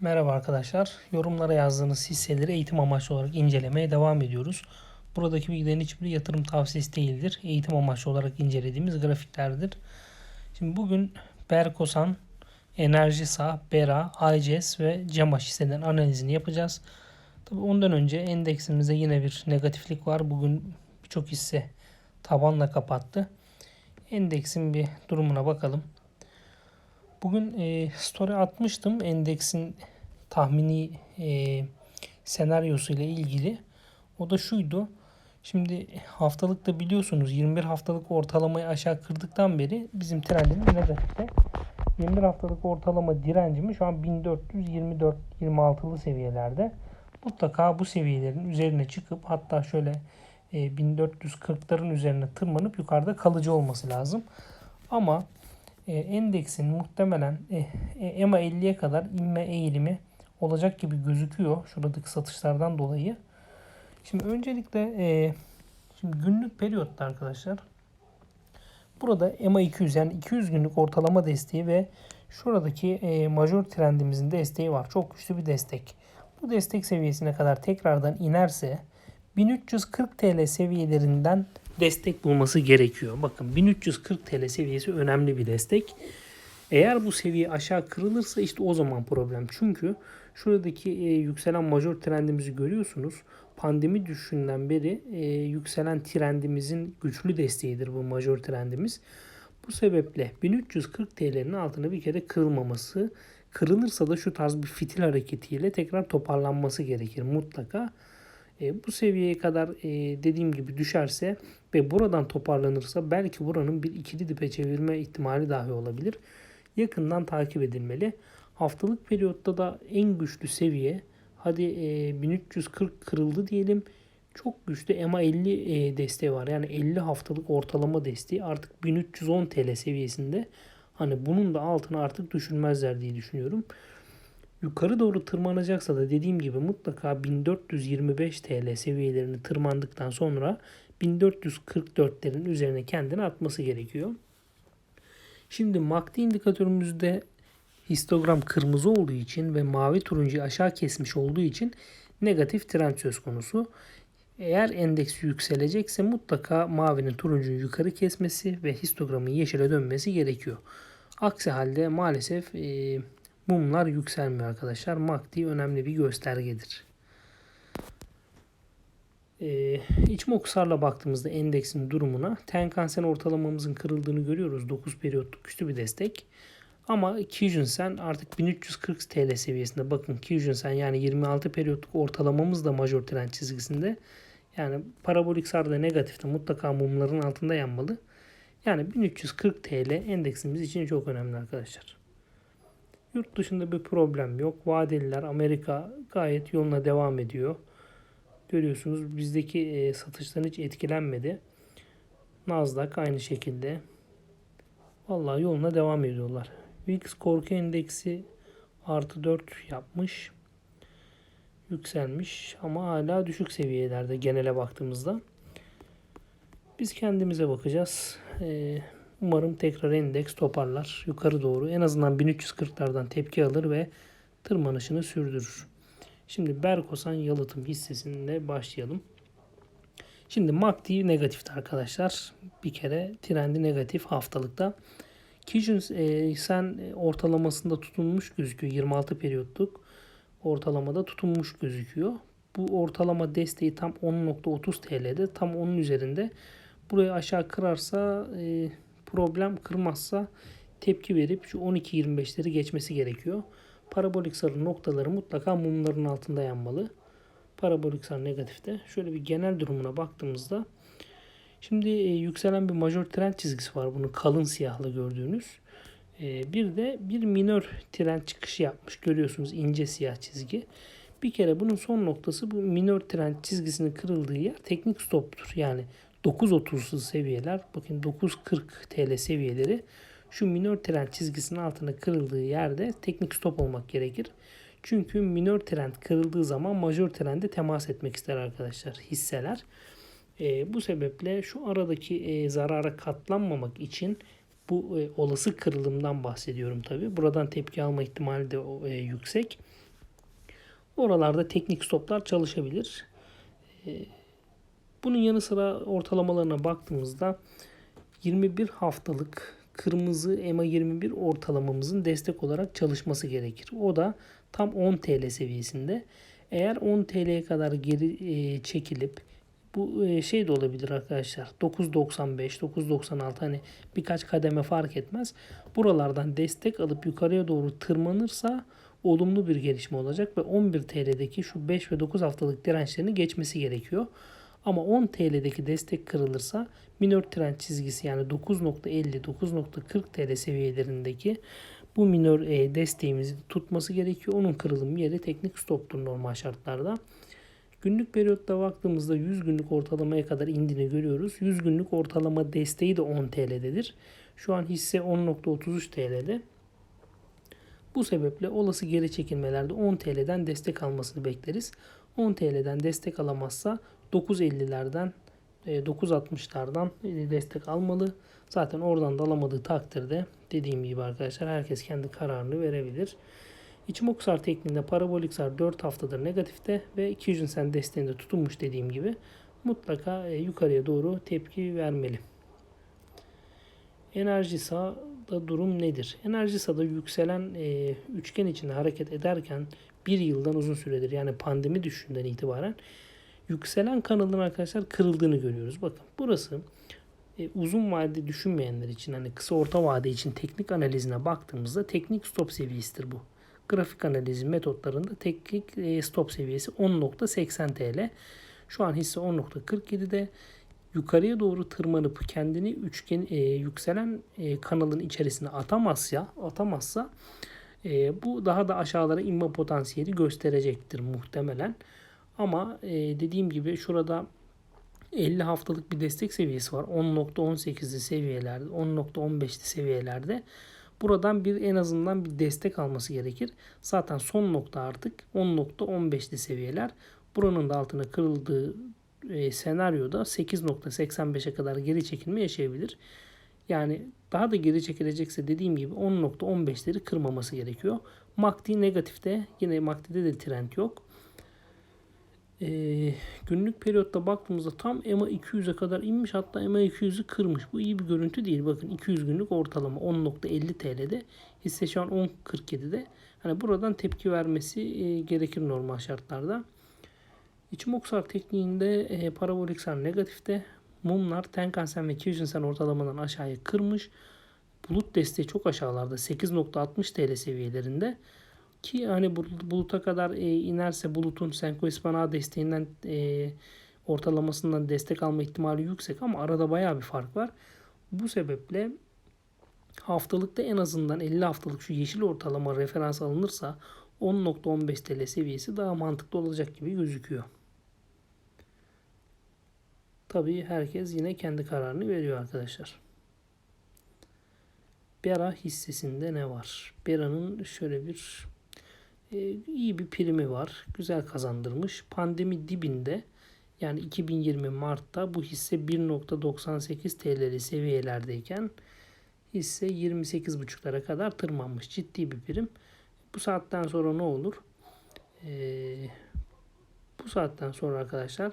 Merhaba arkadaşlar. Yorumlara yazdığınız hisseleri eğitim amaçlı olarak incelemeye devam ediyoruz. Buradaki bilgilerin hiçbiri yatırım tavsiyesi değildir. Eğitim amaçlı olarak incelediğimiz grafiklerdir. Şimdi bugün Berkosan, Enerjisa, Bera, ICS ve Cemaş hisselerin analizini yapacağız. Tabii ondan önce endeksimizde yine bir negatiflik var. Bugün birçok hisse tabanla kapattı. Endeksin bir durumuna bakalım. Bugün e, story atmıştım endeksin tahmini e, senaryosu ile ilgili. O da şuydu. Şimdi haftalıkta biliyorsunuz 21 haftalık ortalamayı aşağı kırdıktan beri bizim trendimiz negatifte. 21 haftalık ortalama direncimi şu an 1424-26'lı seviyelerde. Mutlaka bu seviyelerin üzerine çıkıp hatta şöyle e, 1440'ların üzerine tırmanıp yukarıda kalıcı olması lazım. Ama e, endeksin muhtemelen e, e, EMA 50'ye kadar inme eğilimi olacak gibi gözüküyor şuradaki satışlardan dolayı. Şimdi öncelikle e, şimdi günlük periyotta arkadaşlar burada EMA 200 yani 200 günlük ortalama desteği ve şuradaki e, major trendimizin desteği var. Çok güçlü bir destek. Bu destek seviyesine kadar tekrardan inerse 1340 TL seviyelerinden destek bulması gerekiyor. Bakın 1340 TL seviyesi önemli bir destek. Eğer bu seviye aşağı kırılırsa işte o zaman problem. Çünkü şuradaki e, yükselen major trendimizi görüyorsunuz. Pandemi düşünden beri e, yükselen trendimizin güçlü desteğidir bu major trendimiz. Bu sebeple 1340 TL'nin altına bir kere kırılmaması, kırılırsa da şu tarz bir fitil hareketiyle tekrar toparlanması gerekir mutlaka. E, bu seviyeye kadar e, dediğim gibi düşerse ve buradan toparlanırsa belki buranın bir ikili dipe çevirme ihtimali dahi olabilir. Yakından takip edilmeli. Haftalık periyotta da en güçlü seviye hadi e, 1340 kırıldı diyelim. Çok güçlü EMA 50 e, desteği var. Yani 50 haftalık ortalama desteği artık 1310 TL seviyesinde. Hani bunun da altına artık düşülmezler diye düşünüyorum. Yukarı doğru tırmanacaksa da dediğim gibi mutlaka 1425 TL seviyelerini tırmandıktan sonra 1444'lerin üzerine kendini atması gerekiyor. Şimdi MACD indikatörümüzde histogram kırmızı olduğu için ve mavi turuncu aşağı kesmiş olduğu için negatif trend söz konusu. Eğer endeks yükselecekse mutlaka mavinin turuncuyu yukarı kesmesi ve histogramın yeşile dönmesi gerekiyor. Aksi halde maalesef e, mumlar yükselmiyor arkadaşlar. MACD önemli bir göstergedir. Ee, İçmokusarla baktığımızda endeksin durumuna Tenkan-Sen ortalamamızın kırıldığını görüyoruz. 9 periyotluk güçlü bir destek. Ama Kijun-Sen artık 1340 TL seviyesinde. Bakın Kijun-Sen yani 26 periyotluk ortalamamız da major trend çizgisinde. Yani parabolik sarda negatifte mutlaka mumların altında yanmalı. Yani 1340 TL endeksimiz için çok önemli arkadaşlar. Yurt dışında bir problem yok. Vadeliler Amerika gayet yoluna devam ediyor. Görüyorsunuz bizdeki e, satıştan hiç etkilenmedi. Nasdaq aynı şekilde. Vallahi yoluna devam ediyorlar. VIX korku endeksi artı 4 yapmış. Yükselmiş ama hala düşük seviyelerde genele baktığımızda. Biz kendimize bakacağız. Ee, umarım tekrar endeks toparlar yukarı doğru. En azından 1340'lardan tepki alır ve tırmanışını sürdürür. Şimdi Berkosan yalıtım hissesinde başlayalım. Şimdi MACD negatifti arkadaşlar. Bir kere trendi negatif haftalıkta. Kijun e, sen ortalamasında tutunmuş gözüküyor. 26 periyotluk ortalamada tutunmuş gözüküyor. Bu ortalama desteği tam 10.30 TL'de. Tam onun üzerinde. Burayı aşağı kırarsa e, problem kırmazsa tepki verip şu 12.25'leri geçmesi gerekiyor. Parabolik sarı noktaları mutlaka mumların altında yanmalı. Parabolik sarı negatifte. Şöyle bir genel durumuna baktığımızda şimdi e, yükselen bir major trend çizgisi var. Bunu kalın siyahla gördüğünüz. E, bir de bir minör trend çıkışı yapmış. Görüyorsunuz ince siyah çizgi. Bir kere bunun son noktası bu minör trend çizgisinin kırıldığı yer teknik stoptur. Yani 9.30'lu seviyeler bakın 9.40 TL seviyeleri şu minör trend çizgisinin altına kırıldığı yerde teknik stop olmak gerekir. Çünkü minör trend kırıldığı zaman majör trende temas etmek ister arkadaşlar hisseler. E, bu sebeple şu aradaki e, zarara katlanmamak için bu e, olası kırılımdan bahsediyorum tabi. Buradan tepki alma ihtimali de e, yüksek. Oralarda teknik stoplar çalışabilir. Ee, bunun yanı sıra ortalamalarına baktığımızda 21 haftalık kırmızı EMA 21 ortalamamızın destek olarak çalışması gerekir. O da tam 10 TL seviyesinde. Eğer 10 TL'ye kadar geri e, çekilip bu e, şey de olabilir arkadaşlar. 9.95, 9.96 hani birkaç kademe fark etmez. Buralardan destek alıp yukarıya doğru tırmanırsa olumlu bir gelişme olacak ve 11 TL'deki şu 5 ve 9 haftalık dirençlerini geçmesi gerekiyor. Ama 10 TL'deki destek kırılırsa minör trend çizgisi yani 9.50 9.40 TL seviyelerindeki bu minör e, desteğimizi tutması gerekiyor. Onun kırılım yeri teknik stoptur normal şartlarda. Günlük periyotta baktığımızda 100 günlük ortalamaya kadar indiğini görüyoruz. 100 günlük ortalama desteği de 10 TL'dedir. Şu an hisse 10.33 TL'de. Bu sebeple olası geri çekilmelerde 10 TL'den destek almasını bekleriz. 10 TL'den destek alamazsa 9.50'lerden 9.60'lardan e, destek almalı. Zaten oradan da alamadığı takdirde dediğim gibi arkadaşlar herkes kendi kararını verebilir. İçimokusar tekniğinde parabolik sar 4 haftadır negatifte ve 200 sen desteğinde tutunmuş dediğim gibi mutlaka e, yukarıya doğru tepki vermeli. Enerji sağda durum nedir? Enerji sağda yükselen e, üçgen içinde hareket ederken bir yıldan uzun süredir yani pandemi düşünden itibaren yükselen kanalın arkadaşlar kırıldığını görüyoruz. Bakın burası e, uzun vade düşünmeyenler için hani kısa orta vade için teknik analizine baktığımızda teknik stop seviyesidir bu. Grafik analizi metotlarında teknik e, stop seviyesi 10.80 TL. Şu an hisse 10.47'de yukarıya doğru tırmanıp kendini üçgen e, yükselen e, kanalın içerisine atamazsa atamazsa e, bu daha da aşağılara inme potansiyeli gösterecektir muhtemelen. Ama e, dediğim gibi şurada 50 haftalık bir destek seviyesi var. 10.18'li seviyelerde, 10.15'li seviyelerde. Buradan bir en azından bir destek alması gerekir. Zaten son nokta artık 10.15'li seviyeler. Buranın da altına kırıldığı e, senaryoda 8.85'e kadar geri çekilme yaşayabilir. Yani daha da geri çekilecekse dediğim gibi 10.15'leri kırmaması gerekiyor. MACD negatifte yine MACD'de de trend yok. Ee, günlük periyotta baktığımızda tam EMA 200'e kadar inmiş hatta EMA 200'ü kırmış. Bu iyi bir görüntü değil. Bakın 200 günlük ortalama 10.50 TL'de hisse şu an 10.47'de. Hani buradan tepki vermesi e, gerekir normal şartlarda. İçimokusar tekniğinde e, parabolik sar negatifte. Mumlar Tenkan-sen ve Kyujin-sen ortalamadan aşağıya kırmış. Bulut desteği çok aşağılarda 8.60 TL seviyelerinde. Ki hani buluta kadar e, inerse bulutun Senko Ispana desteğinden e, ortalamasından destek alma ihtimali yüksek ama arada bayağı bir fark var. Bu sebeple haftalıkta en azından 50 haftalık şu yeşil ortalama referans alınırsa 10.15 TL seviyesi daha mantıklı olacak gibi gözüküyor. Tabii herkes yine kendi kararını veriyor arkadaşlar. Bera hissesinde ne var? Bera'nın şöyle bir e, iyi bir primi var. Güzel kazandırmış. Pandemi dibinde yani 2020 Mart'ta bu hisse 1.98 TL'li seviyelerdeyken hisse 28.5'lara kadar tırmanmış. Ciddi bir prim. Bu saatten sonra ne olur? Ee, bu saatten sonra arkadaşlar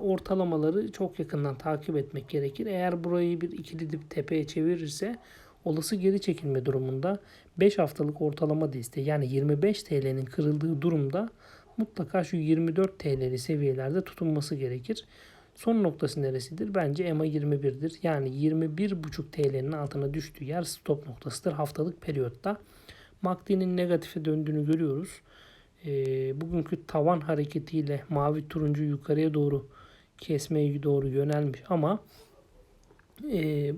ortalamaları çok yakından takip etmek gerekir. Eğer burayı bir ikili dip tepeye çevirirse olası geri çekilme durumunda 5 haftalık ortalama desteği yani 25 TL'nin kırıldığı durumda mutlaka şu 24 TL'li seviyelerde tutunması gerekir. Son noktası neresidir? Bence EMA 21'dir. Yani 21,5 TL'nin altına düştüğü yer stop noktasıdır haftalık periyotta. MACD'nin negatife döndüğünü görüyoruz. E, bugünkü tavan hareketiyle mavi turuncu yukarıya doğru kesmeye doğru yönelmiş ama e,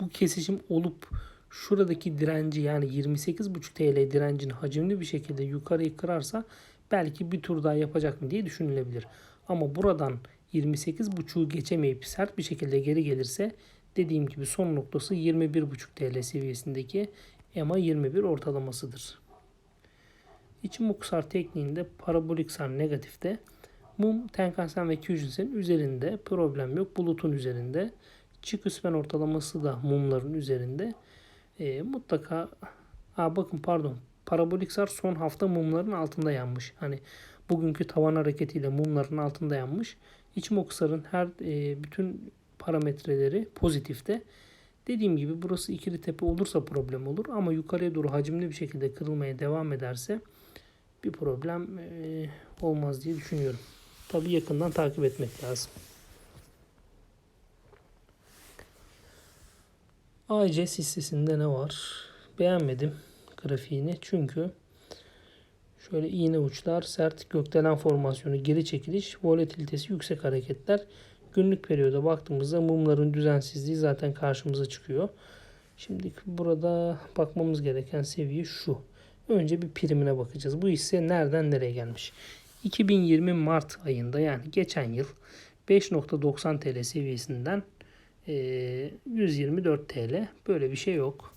bu kesişim olup şuradaki direnci yani 28,5 TL direncini hacimli bir şekilde yukarıyı kırarsa belki bir tur daha yapacak mı diye düşünülebilir. Ama buradan 28,5'u geçemeyip sert bir şekilde geri gelirse dediğim gibi son noktası 21,5 TL seviyesindeki EMA 21 ortalamasıdır. İçimokusar tekniğinde parabolik sar negatifte mum Tenkan-sen ve Kyujin üzerinde problem yok. Bulutun üzerinde. Chikuspen ortalaması da mumların üzerinde. E, mutlaka ha bakın pardon Parabolik sar son hafta mumların altında yanmış. Hani bugünkü tavan hareketiyle mumların altında yanmış. İçmoksar'ın her e, bütün parametreleri pozitifte. Dediğim gibi burası ikili tepe olursa problem olur ama yukarıya doğru hacimli bir şekilde kırılmaya devam ederse bir problem e, olmaz diye düşünüyorum. Tabii yakından takip etmek lazım. AICS hissesinde ne var? Beğenmedim grafiğini çünkü şöyle iğne uçlar, sert gökdelen formasyonu, geri çekiliş, volatilitesi yüksek hareketler. Günlük periyoda baktığımızda mumların düzensizliği zaten karşımıza çıkıyor. Şimdi burada bakmamız gereken seviye şu. Önce bir primine bakacağız. Bu hisse nereden nereye gelmiş? 2020 Mart ayında yani geçen yıl 5.90 TL seviyesinden 124 TL. Böyle bir şey yok.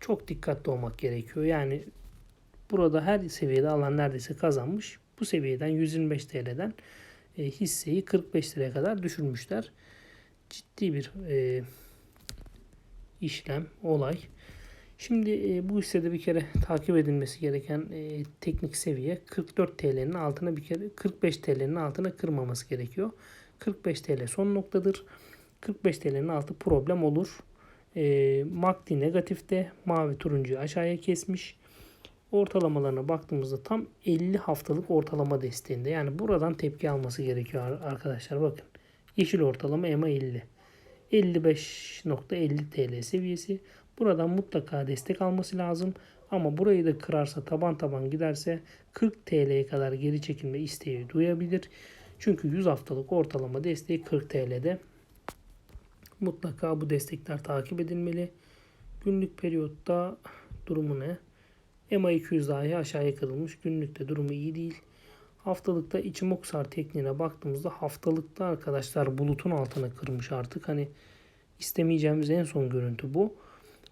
Çok dikkatli olmak gerekiyor. Yani burada her seviyede alan neredeyse kazanmış. Bu seviyeden 125 TL'den hisseyi 45 liraya kadar düşürmüşler. Ciddi bir işlem, olay. Şimdi bu hissede bir kere takip edilmesi gereken teknik seviye 44 TL'nin altına bir kere 45 TL'nin altına kırmaması gerekiyor. 45 TL son noktadır. 45 TL'nin altı problem olur. E, MACD negatifte mavi turuncuyu aşağıya kesmiş. Ortalamalarına baktığımızda tam 50 haftalık ortalama desteğinde. Yani buradan tepki alması gerekiyor arkadaşlar. Bakın yeşil ortalama EMA 50. 55.50 TL seviyesi. Buradan mutlaka destek alması lazım. Ama burayı da kırarsa taban taban giderse 40 TL'ye kadar geri çekilme isteği duyabilir. Çünkü 100 haftalık ortalama desteği 40 TL'de. Mutlaka bu destekler takip edilmeli. Günlük periyotta durumu ne? EMA 200 dahi aşağıya kırılmış. Günlükte durumu iyi değil. Haftalıkta Ichimoku tekniğine baktığımızda haftalıkta arkadaşlar bulutun altına kırmış artık. Hani istemeyeceğimiz en son görüntü bu.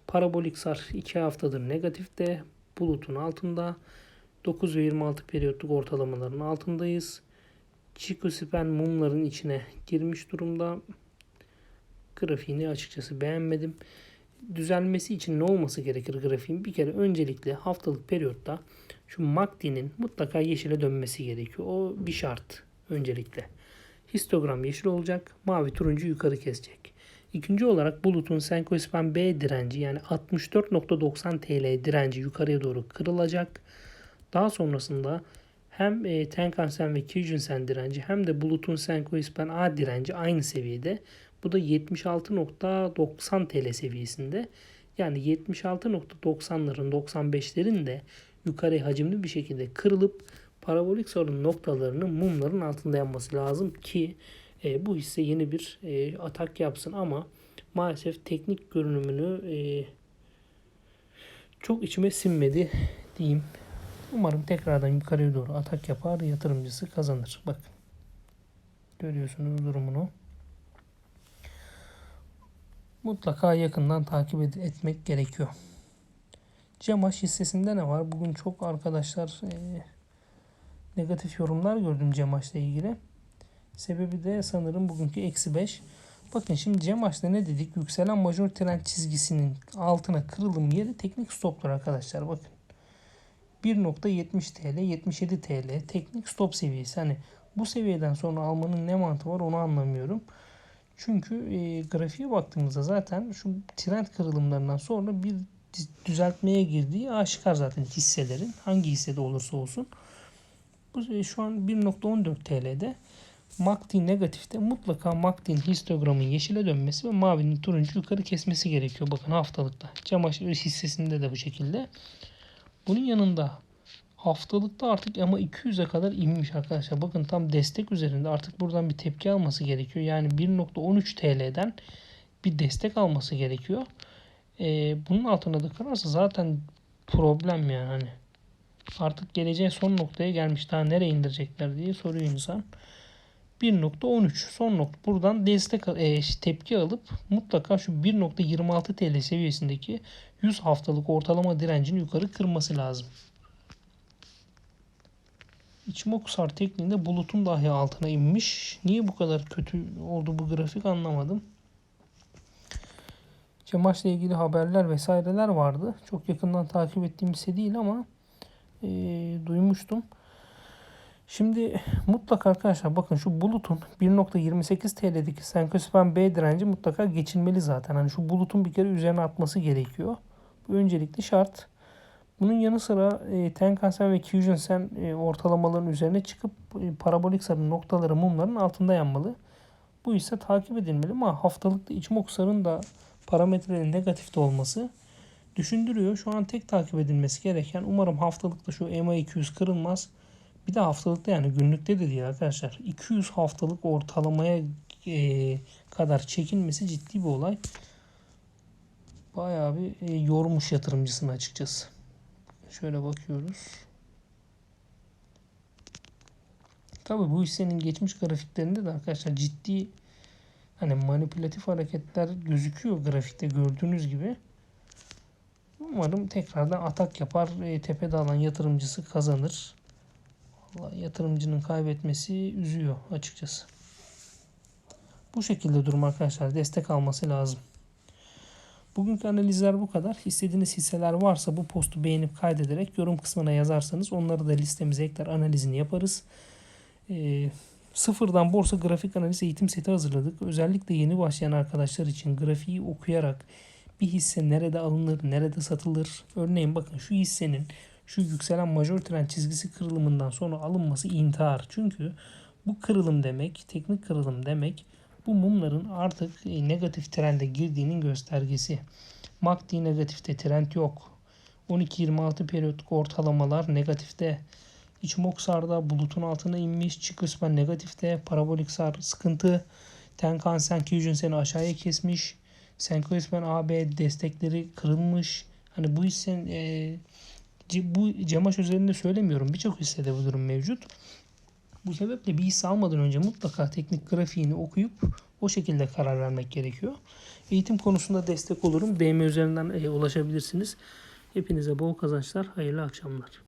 Parabolik sar 2 haftadır negatifte. Bulutun altında. 9 ve 26 periyotluk ortalamaların altındayız. Chico mumların içine girmiş durumda. Grafiğini açıkçası beğenmedim. Düzelmesi için ne olması gerekir grafiğin? Bir kere öncelikle haftalık periyotta şu MACD'nin mutlaka yeşile dönmesi gerekiyor. O bir şart öncelikle. Histogram yeşil olacak. Mavi turuncu yukarı kesecek. İkinci olarak bulutun Senkospan B direnci yani 64.90 TL direnci yukarıya doğru kırılacak. Daha sonrasında hem e, Tenkan-sen ve Kyujin-sen direnci hem de Bulut'un Senko-Ispan A direnci aynı seviyede. Bu da 76.90 TL seviyesinde. Yani 76.90'ların 95'lerin de yukarı hacimli bir şekilde kırılıp parabolik sorun noktalarının mumların altında yanması lazım ki e, bu hisse yeni bir e, atak yapsın ama maalesef teknik görünümünü e, çok içime sinmedi diyeyim. Umarım tekrardan yukarıya doğru atak yapar. Yatırımcısı kazanır. Bakın. Görüyorsunuz durumunu. Mutlaka yakından takip et, etmek gerekiyor. Cemaş hissesinde ne var? Bugün çok arkadaşlar e, negatif yorumlar gördüm Cemaş'la ilgili. Sebebi de sanırım bugünkü eksi 5. Bakın şimdi Cemaş'ta ne dedik? Yükselen major trend çizgisinin altına kırılım yeri teknik stoplar arkadaşlar. Bakın. 1.70 TL, 77 TL teknik stop seviyesi. Hani bu seviyeden sonra almanın ne mantığı var onu anlamıyorum. Çünkü e, grafiğe baktığımızda zaten şu trend kırılımlarından sonra bir düzeltmeye girdiği aşikar zaten hisselerin. Hangi hissede olursa olsun. Bu e, şu an 1.14 TL'de. MACD negatifte mutlaka MACD'in histogramın yeşile dönmesi ve mavinin turuncu yukarı kesmesi gerekiyor. Bakın haftalıkta. Çamaşır hissesinde de bu şekilde. Bunun yanında haftalıkta artık ama 200'e kadar inmiş arkadaşlar. Bakın tam destek üzerinde artık buradan bir tepki alması gerekiyor. Yani 1.13 TL'den bir destek alması gerekiyor. Ee, bunun altına da kırarsa zaten problem yani hani. Artık geleceğe son noktaya gelmiş. Daha nereye indirecekler diye soruyor insan. 1.13 son nokta. Buradan destek e, tepki alıp mutlaka şu 1.26 TL seviyesindeki 100 haftalık ortalama direncini yukarı kırması lazım. İçmokusar tekniğinde bulutun dahi altına inmiş. Niye bu kadar kötü oldu bu grafik anlamadım. Cemaş'la ilgili haberler vesaireler vardı. Çok yakından takip ettiğim bir şey değil ama e, duymuştum. Şimdi mutlaka arkadaşlar bakın şu bulutun 1.28 TL'deki Senkospan B direnci mutlaka geçilmeli zaten. Hani şu bulutun bir kere üzerine atması gerekiyor. Bu öncelikli şart. Bunun yanı sıra e, Tenkan-sen ve Kyujin-sen e, ortalamaların üzerine çıkıp e, parabolik sarı noktaları mumların altında yanmalı. Bu ise takip edilmeli ama haftalıkta Ichimoku sarının da parametrenin negatifte olması düşündürüyor. Şu an tek takip edilmesi gereken umarım haftalıkta şu EMA 200 kırılmaz. Bir de haftalıkta yani günlükte de değil arkadaşlar. 200 haftalık ortalamaya e, kadar çekilmesi ciddi bir olay. Bayağı bir e, yormuş yatırımcısını açıkçası. Şöyle bakıyoruz. Tabi bu hissenin geçmiş grafiklerinde de arkadaşlar ciddi hani manipülatif hareketler gözüküyor grafikte gördüğünüz gibi. Umarım tekrardan atak yapar. E, tepede alan yatırımcısı kazanır. Vallahi yatırımcının kaybetmesi üzüyor açıkçası. Bu şekilde durum arkadaşlar. Destek alması lazım. Bugünkü analizler bu kadar. İstediğiniz hisseler varsa bu postu beğenip kaydederek yorum kısmına yazarsanız onları da listemize ekler analizini yaparız. Ee, sıfırdan borsa grafik analiz eğitim seti hazırladık. Özellikle yeni başlayan arkadaşlar için grafiği okuyarak bir hisse nerede alınır, nerede satılır. Örneğin bakın şu hissenin şu yükselen majör trend çizgisi kırılımından sonra alınması intihar. Çünkü bu kırılım demek, teknik kırılım demek bu mumların artık e, negatif trende girdiğinin göstergesi. MACD negatifte, trend yok. 12-26 periyodik ortalamalar negatifte. Ichimokusar'da bulutun altına inmiş. Chikuspan negatifte. Parabolik sar sıkıntı. Tenkan Senkyu seni aşağıya kesmiş. Senkospan AB destekleri kırılmış. Hani bu hissen e, bu Cemaş üzerinde söylemiyorum. Birçok hissede bu durum mevcut. Bu sebeple bir hisse almadan önce mutlaka teknik grafiğini okuyup o şekilde karar vermek gerekiyor. Eğitim konusunda destek olurum. DM üzerinden e, ulaşabilirsiniz. Hepinize bol kazançlar, hayırlı akşamlar.